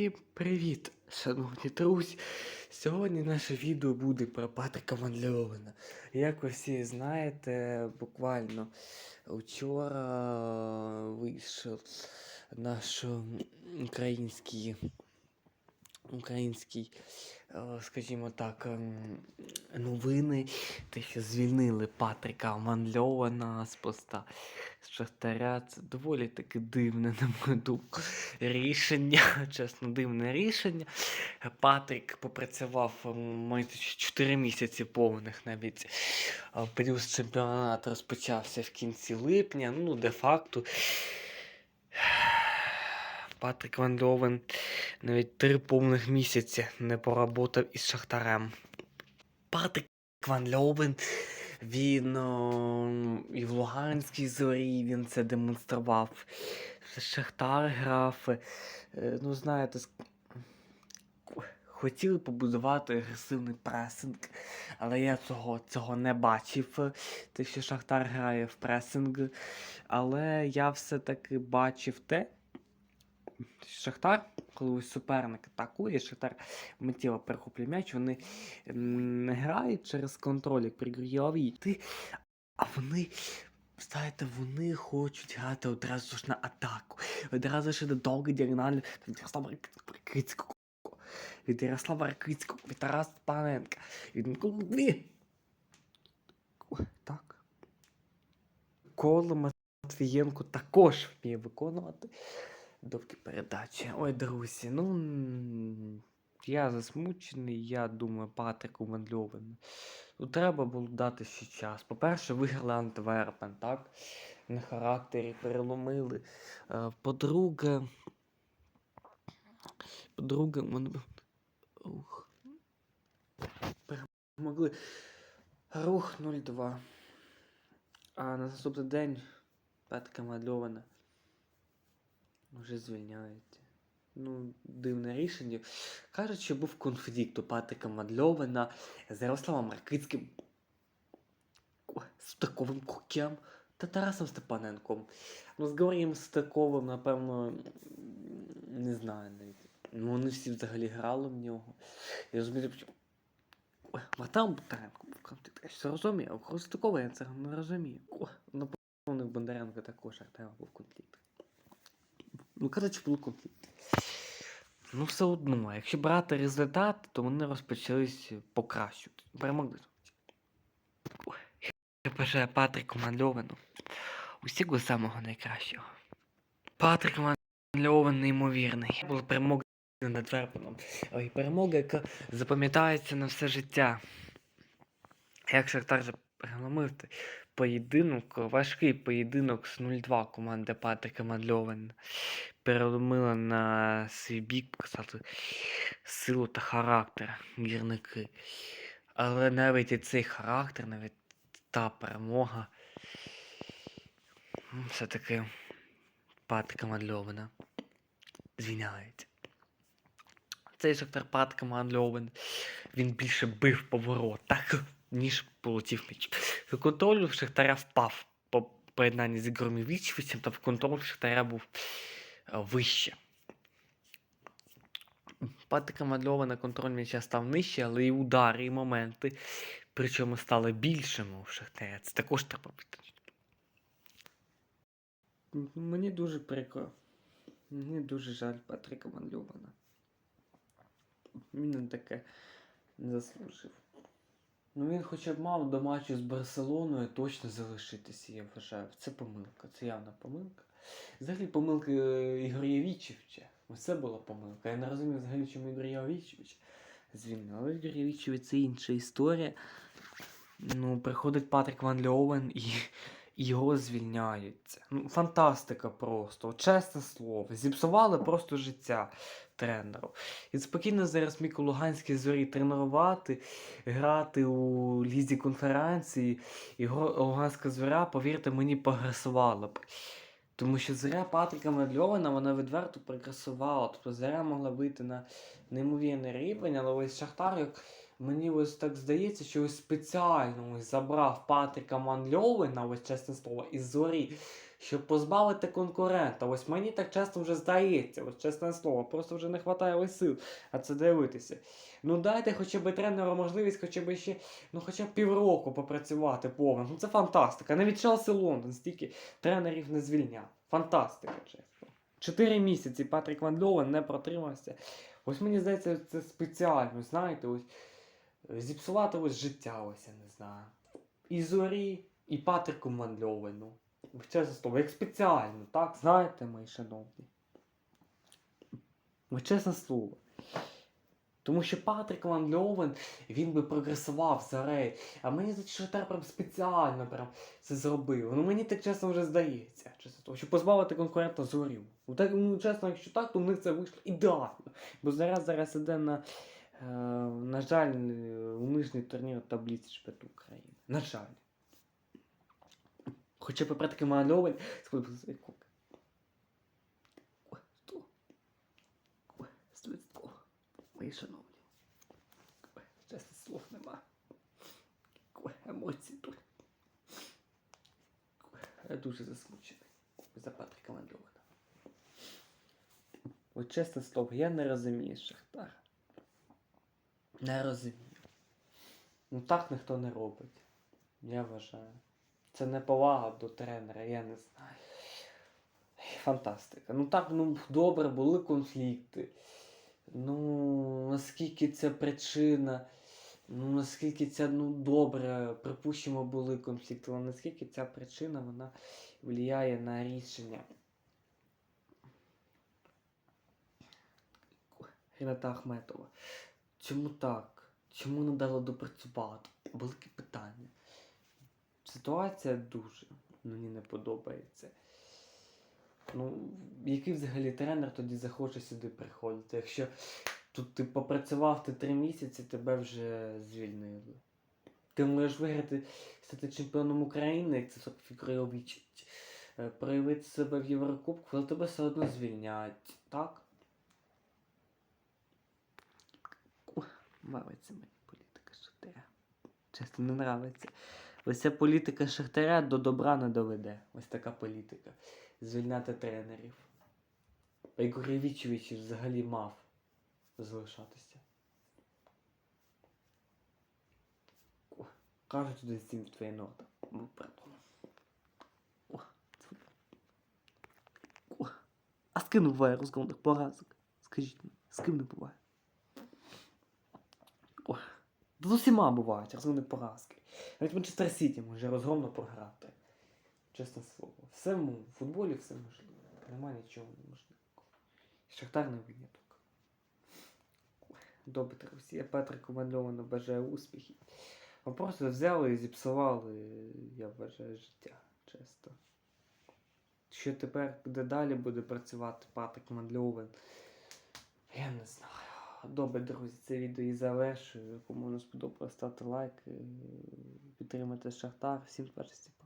Всім привіт, шановні друзі! Сьогодні наше відео буде про Патрика Ван Як ви всі знаєте, буквально вчора вийшов наш український, український, е, скажімо так, ем, новини, те, що звільнили Патрика Ван Льовена з поста Шахтаря. Це доволі таки дивне, на мою думку, рішення. Чесно, дивне рішення. Патрік попрацював майже 4 місяці повних навіть. Плюс чемпіонат розпочався в кінці липня. Ну, де-факто. Патрік Ван навіть три повних місяці не поработав із Шахтарем. Патрік Ван він о, і в Луганській зорі він це демонстрував. Шахтар грав. е, Ну, знаєте, хотіли побудувати агресивний пресинг, але я цього, цього не бачив. Те, що Шахтар грає в пресинг. Але я все-таки бачив те, Шахтар, коли ось суперник атакує, Шахтар миттєво перехоплює м'яч, вони не грають через контроль, як при Гройовій, ти, а вони. Знаєте, вони хочуть грати одразу ж на атаку. Одразу ж до довгої діагоналі від Ярослава Ракицького, від Ярослава Ракицького, від Тараса Паненка, від Миколи Так. Коло Матвієнко також вміє виконувати довгі передачі. Ой, друзі, ну я засмучений, я думаю, Патрику Ван Ну, треба було дати ще час. По-перше, виграли Антверпен, так? На характері переломили. Е, По-друге. По-друге, вони. Ух. Перемогли. Рух 0-2. А на наступний день Петрика Мальована вже звільняється. Ну, дивне рішення. Кажуть, що був конфлікт у Патрика Мадльована з Ярославом Ракицьким, Ой, з Таковим Кукем та Тарасом Степаненком. Ну, з Георгієм Стаковим, напевно, не знаю навіть. Ну, вони всі взагалі грали в нього. Я розумію, що... Ой, а там Бондаренко що розумію, а Хрустакова я цього не розумію. Ой, напевно, в Бондаренко також Артема був конфлікт. Ну, коротше, був конфлікт. Ну, все одно, якщо брати результат, то вони розпочались покращувати. Перемогли. Я бажаю Патрику Мальовану усього самого найкращого. Патрик Мальован неймовірний. Була перемога над Верпеном. Ой, перемога, яка запам'ятається на все життя. Як Шахтар же поєдинок, важкий поєдинок з 0-2 команди Патрика Мадльована переломила на свій бік показати силу та характер гірники. Але навіть і цей характер, навіть та перемога все-таки Патрика Мадльована звільняється. Цей Шахтар Патрика Мадльован, він більше бив по воротах, ніж полетів м'яч. Контроль Шахтаря впав по поєднанні з Ігорем Вічвичем, та контроль Шахтаря був е, вище. Патрика Мадльована контроль м'яча став нижче, але і удари, і моменти, причому стали більшими у Шахтаря. Це також треба визначити. Мені дуже прикро. Мені дуже жаль Патрика Мадльована. Він на таке не заслужив. Ну він хоча б мав до матчу з Барселоною точно залишитися, я вважаю. Це помилка, це явна помилка. Взагалі помилка е, Ігоря Вічевича. Ось це була помилка. Я не розумію взагалі, чому Ігор Вічевич звільнив. Але Ігор Вічевич це інша історія. Ну, приходить Патрик Ван Льовен і, його звільняються. Ну, фантастика просто, чесне слово. Зіпсували просто життя тренеру. І спокійно зараз міг у Луганській зорі тренувати, грати у лізі конференції. І Луганська зоря, повірте мені, прогресувала б. Тому що зоря Патрика Медльована, вона відверто прогресувала. Тобто зоря могла вийти на неймовірний рівень, але ось Шахтар, як мені ось так здається, що ось спеціально ось забрав Патрика Манльовина, ось чесне слово, із зорі, щоб позбавити конкурента. Ось мені так часто вже здається, ось чесне слово, просто вже не вистачає ось сил, а це дивитися. Ну дайте хоча б тренеру можливість хоча б ще, ну хоча б півроку попрацювати повно. Ну це фантастика. Навіть Челсі Лондон стільки тренерів не звільняв. Фантастика, чесно. Чотири місяці Патрік Ван Льовен не протримався. Ось мені здається, це спеціально, знаєте, ось зіпсувати ось життя, ось я не знаю. І зорі, і Патрику Льовену. Ось Чесне слово, як спеціально, так? Знаєте, мої шановні. Чесне слово. Тому що Патрік Ван він би прогресував за рей. А мені здається, що Шахтар прям спеціально прям це зробив. Ну мені так чесно вже здається. Чесно, того, щоб позбавити конкурента зорів. Ну, так, ну чесно, якщо так, то в них це вийшло ідеально. Бо зараз зараз іде на, на жаль, е, у нижній турнір таблиці чемпіонату України. На жаль. Хоча Льовен сходив свій кок. Ой, що? Ой, Мої шановні. Чесно, слов нема. Емоції тут. Я дуже засмучений за Патріка Вандована. От чесне слово, я не розумію Шахтар. Не розумію. Ну так ніхто не робить. Я вважаю. Це не повага до тренера, я не знаю. Фантастика. Ну так, ну добре, були конфлікти. Ну, наскільки це причина, ну наскільки це ну добре, припустимо, були конфлікти, але наскільки ця причина вона впливає на рішення. Рената Ахметова. Чому так? Чому не дали допрацювати? Велике питання. Ситуація дуже мені не подобається. Ну, який взагалі тренер тоді захоче сюди приходити? Якщо тут ти попрацював ти три місяці, тебе вже звільнили. Ти можеш виграти, стати чемпіоном України, як це Софій Крайович, е, проявити себе в Єврокубку, але тебе все одно звільняють, так? Нравиться мені політика Шахтаря. Чесно, не нравиться. Ось ця політика Шахтаря до добра не доведе. Ось така політика. Звільняти тренерів. А Ігор Євічевич взагалі мав залишатися. Кажуть туди сім в твоя нота. А з ким буває розгромних поразок? Скажіть мені, з ким не буває? О, та з усіма бувають розгромні поразки. Навіть Манчестер Сіті може розгромно програти. Чесне слово. Все в футболі все можливо. Нема нічого неможливого. Шахтар не виняток. Добре, друзі, я Петрику Мальовану бажаю успіхів. Ви просто взяли і зіпсували, я вважаю, життя. Чесно. Що тепер де далі буде працювати Патрик Мандльовен? Я не знаю. Добре, друзі, це відео і завершую. Кому не сподобалось, ставте лайк, е, підтримайте Шахтар. Всім спасибо.